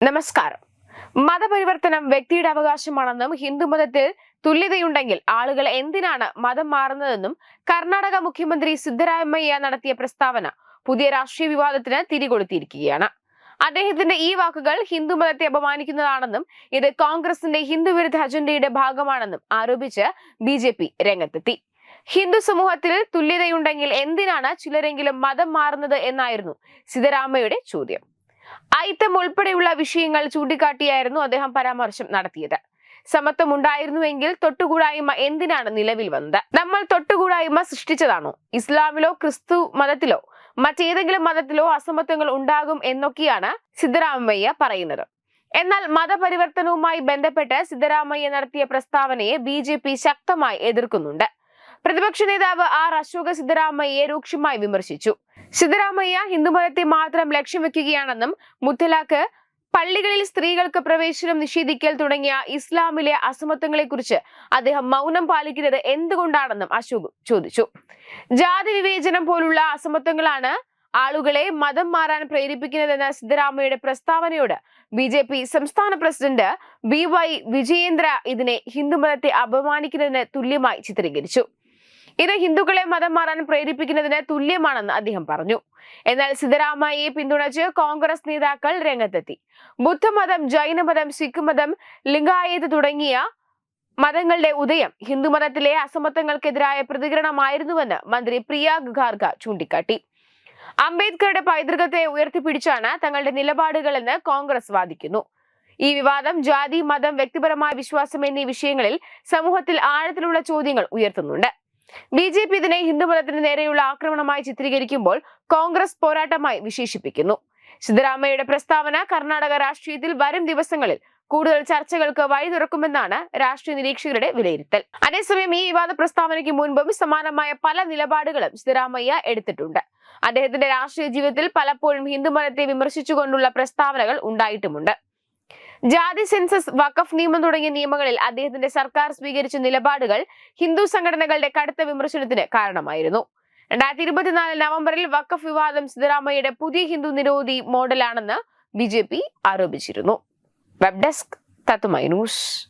നമസ്കാരം. മതപരിവർത്തനം വ്യക്തിയുടെ അവകാശമാണെന്നും ഹിന്ദുമതത്തിൽ തുല്യതയുണ്ടെങ്കിൽ ആളുകൾ എന്തിനാണ് മതം മാറുന്നതെന്നും കർണാടക മുഖ്യമന്ത്രി സിദ്ധരാമയ്യ നടത്തിയ പ്രസ്താവന പുതിയ രാഷ്ട്രീയ വിവാദത്തിന് തിരികൊളുത്തിയിരിക്കുകയാണ്. അദ്ദേഹത്തിന്റെ ഈ വാക്കുകൾ ഹിന്ദുമതത്തെ അപമാനിക്കുന്നതാണെന്നും ഇത് കോൺഗ്രസിന്റെ ഹിന്ദുവിരുദ്ധ അജണ്ടയുടെ ഭാഗമാണെന്നും ആരോപിച്ച് ബി ജെ പി രംഗത്തെത്തി. ഹിന്ദു സമൂഹത്തിൽ തുല്യതയുണ്ടെങ്കിൽ എന്തിനാണ് ചിലരെങ്കിലും മതം മാറുന്നത് എന്നായിരുന്നു സിദ്ധരാമയ്യയുടെ ചോദ്യം. ഐത്തം ഉൾപ്പെടെയുള്ള വിഷയങ്ങൾ ചൂണ്ടിക്കാട്ടിയായിരുന്നു അദ്ദേഹം പരാമർശം നടത്തിയത്. സമത്വം ഉണ്ടായിരുന്നുവെങ്കിൽ തൊട്ടുകൂടായ്മ എന്തിനാണ് നിലവിൽ വന്നത്? നമ്മൾ തൊട്ടുകൂടായ്മ സൃഷ്ടിച്ചതാണോ? ഇസ്ലാമിലോ ക്രിസ്തു മതത്തിലോ മറ്റേതെങ്കിലും മതത്തിലോ അസമത്വങ്ങൾ ഉണ്ടാകും എന്നൊക്കെയാണ് സിദ്ധരാമയ്യ പറയുന്നത്. എന്നാൽ മതപരിവർത്തനവുമായി ബന്ധപ്പെട്ട് സിദ്ധരാമയ്യ നടത്തിയ പ്രസ്താവനയെ ബി ശക്തമായി എതിർക്കുന്നുണ്ട്. പ്രതിപക്ഷ നേതാവ് ആർ അശോക സിദ്ധരാമയ്യെ രൂക്ഷമായി വിമർശിച്ചു. സിദ്ധരാമയ്യ ഹിന്ദുമതത്തെ മാത്രം ലക്ഷ്യം വെക്കുകയാണെന്നും മുത്തലാഖ് പള്ളികളിൽ സ്ത്രീകൾക്ക് പ്രവേശനം നിഷേധിക്കൽ തുടങ്ങിയ ഇസ്ലാമിലെ അസമത്വങ്ങളെക്കുറിച്ച് അദ്ദേഹം മൗനം പാലിക്കുന്നത് എന്തുകൊണ്ടാണെന്നും അശോക് ചോദിച്ചു. ജാതി വിവേചനം പോലുള്ള അസമത്വങ്ങളാണ് ആളുകളെ മതം മാറാൻ പ്രേരിപ്പിക്കുന്നതെന്ന സിദ്ധരാമയ്യയുടെ പ്രസ്താവനയോട് ബി ജെ പി സംസ്ഥാന പ്രസിഡന്റ് ബി വൈ വിജയേന്ദ്ര ഇതിനെ ഹിന്ദുമതത്തെ അപമാനിക്കുന്നതിന് തുല്യമായി ചിത്രീകരിച്ചു. ഇത് ഹിന്ദുക്കളെ മതം മാറാൻ പ്രേരിപ്പിക്കുന്നതിന് തുല്യമാണെന്ന് അദ്ദേഹം പറഞ്ഞു. എന്നാൽ സിദ്ധരാമയ്യയെ പിന്തുണച്ച് കോൺഗ്രസ് നേതാക്കൾ രംഗത്തെത്തി. ബുദ്ധമതം ജൈനമതം സിഖ് മതം ലിംഗായത് തുടങ്ങിയ മതങ്ങളുടെ ഉദയം ഹിന്ദുമതത്തിലെ അസമത്വങ്ങൾക്കെതിരായ പ്രതികരണമായിരുന്നുവെന്ന് മന്ത്രി പ്രിയ ഖാർഗ ചൂണ്ടിക്കാട്ടി. അംബേദ്കറുടെ പൈതൃകത്തെ ഉയർത്തിപ്പിടിച്ചാണ് തങ്ങളുടെ നിലപാടുകളെന്ന് കോൺഗ്രസ് വാദിക്കുന്നു. ഈ വിവാദം ജാതി മതം വ്യക്തിപരമായ വിശ്വാസം എന്നീ വിഷയങ്ങളിൽ സമൂഹത്തിൽ ആഴത്തിലുള്ള ചോദ്യങ്ങൾ ഉയർത്തുന്നുണ്ട്. ബി ജെ പി ഇതിനെ ഹിന്ദുമതത്തിന് നേരെയുള്ള ആക്രമണമായി ചിത്രീകരിക്കുമ്പോൾ കോൺഗ്രസ് പോരാട്ടമായി വിശേഷിപ്പിക്കുന്നു. സിദ്ധരാമയ്യയുടെ പ്രസ്താവന കർണാടക രാഷ്ട്രീയത്തിൽ വരും ദിവസങ്ങളിൽ കൂടുതൽ ചർച്ചകൾക്ക് വഴി തുറക്കുമെന്നാണ് രാഷ്ട്രീയ നിരീക്ഷകരുടെ വിലയിരുത്തൽ. അതേസമയം ഈ വിവാദ പ്രസ്താവനയ്ക്ക് മുൻപും സമാനമായ പല നിലപാടുകളും സിദ്ധരാമയ്യ എടുത്തിട്ടുണ്ട്. അദ്ദേഹത്തിന്റെ രാഷ്ട്രീയ ജീവിതത്തിൽ പലപ്പോഴും ഹിന്ദുമതത്തെ വിമർശിച്ചുകൊണ്ടുള്ള പ്രസ്താവനകൾ ഉണ്ടായിട്ടുമുണ്ട്. ജാതി സെൻസസ് വഖഫ് നിയമം തുടങ്ങിയ നിയമങ്ങളിൽ അദ്ദേഹത്തിന്റെ സർക്കാർ സ്വീകരിച്ച നിലപാടുകൾ ഹിന്ദു സംഘടനകളുടെ കടുത്ത വിമർശനത്തിന് കാരണമായിരുന്നു. രണ്ടായിരത്തി ഇരുപത്തിനാല് നവംബറിൽ വഖഫ് വിവാദം സിദ്ധരാമയ്യയുടെ പുതിയ ഹിന്ദു നിരോധി മോഡലാണെന്ന് ബി ആരോപിച്ചിരുന്നു. വെബ് ഡെസ്ക് തത്തുമൈ ന്യൂസ്.